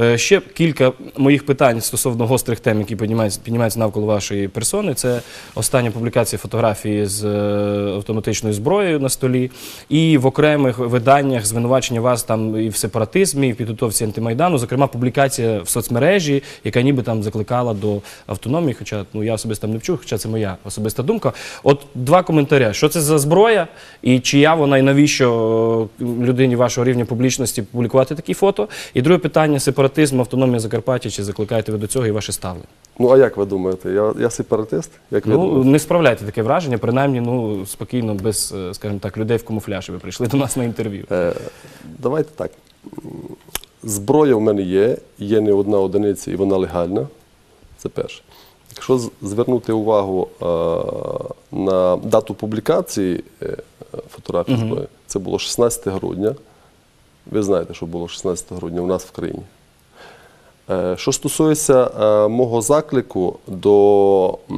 Е, Ще кілька моїх питань стосовно гострих тем, які піднімаються, навколо вашої персони. Це остання публікація фотографії з е, автоматичною зброєю на столі, і в окремих виданнях звинувачення вас там і в сепаратизмі, і в підготовці антимайдану. Зокрема, публікація в соцмережі, яка ніби там закликала до автономії. Хоча ну я особисто там не вчу, хоча це моя особиста думка. От два коментаря: що це за зброя, і чия вона, і навіщо е, людині вашого рівня публічності публікувати такі фото? І друге питання: сепаратизм, автономія Закарпаття. Чи закликаєте ви до цього і ваше ставлення? Ну а як ви думаєте? Я, я сепаратист? Як ви Ну думаєте? не справляйте таке враження, принаймні, ну спокійно, без, е, скажімо так, людей в камуфляжі. Ви прийшли до нас на інтерв'ю. Е, давайте так. Зброя в мене є, є не одна одиниця і вона легальна. Це перше. Якщо звернути увагу е, на дату публікації е, фотографії зброї, це було 16 грудня. Ви знаєте, що було 16 грудня у нас в країні. Е, Що стосується е, мого заклику до, е,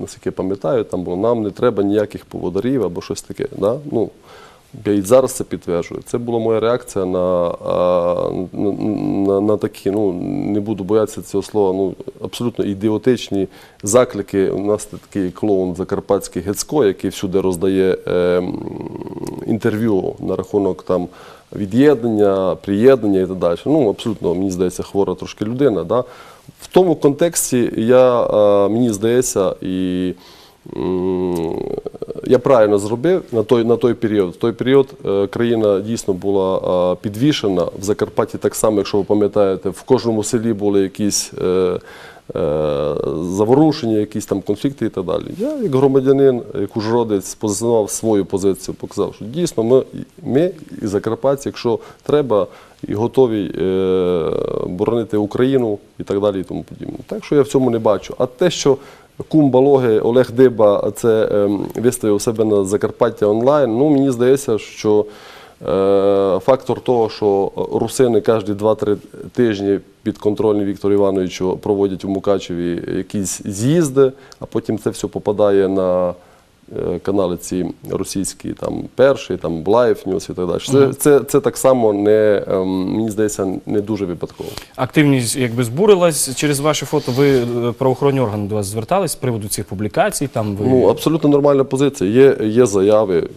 наскільки я пам'ятаю, там було нам не треба ніяких поводарів або щось таке. Да? Ну, я і зараз це підтверджую. Це була моя реакція на, на, на, на такі, ну не буду боятися цього слова, ну абсолютно ідіотичні заклики. У нас такий клоун Закарпатський Гецько, який всюди роздає е, інтерв'ю на рахунок там від'єднання, приєднання і так далі. Ну, абсолютно, мені здається, хвора трошки людина. Да? В тому контексті я, е, мені здається, і я правильно зробив на той, на той період. В той період е, країна дійсно була е, підвішена. В Закарпатті так само, якщо ви пам'ятаєте, в кожному селі були якісь. Е, е, Заворушення, якісь там конфлікти і так далі. Я, як громадянин, як ужгородець, позиціонував свою позицію, показав, що дійсно ми, ми і Закарпатці, якщо треба, і готові е, боронити Україну і так далі, і тому подібне. Так що я в цьому не бачу. А те, що кум Балоги Олег Диба це ем, виставив себе на Закарпаття онлайн, ну мені здається, що е, фактор того, що русини кожні 2-3 тижні підконтрольні Віктору Івановичу проводять у Мукачеві якісь з'їзди, а потім це все попадає на е, канали ці російські, там перший, там Live News і так далі. Це, це, це так само не ем, мені здається не дуже випадково. Активність якби збурилась через ваше фото. Ви е, правоохоронні органи до вас звертались з приводу цих публікацій. Там ви Ну, абсолютно нормальна позиція. Є, є заяви.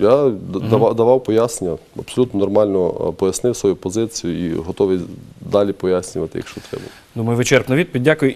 Я давав, давав пояснення, абсолютно нормально е, пояснив свою позицію і готовий далі пояснювати, якщо треба. думаю, вичерпна відповідь. Дякую.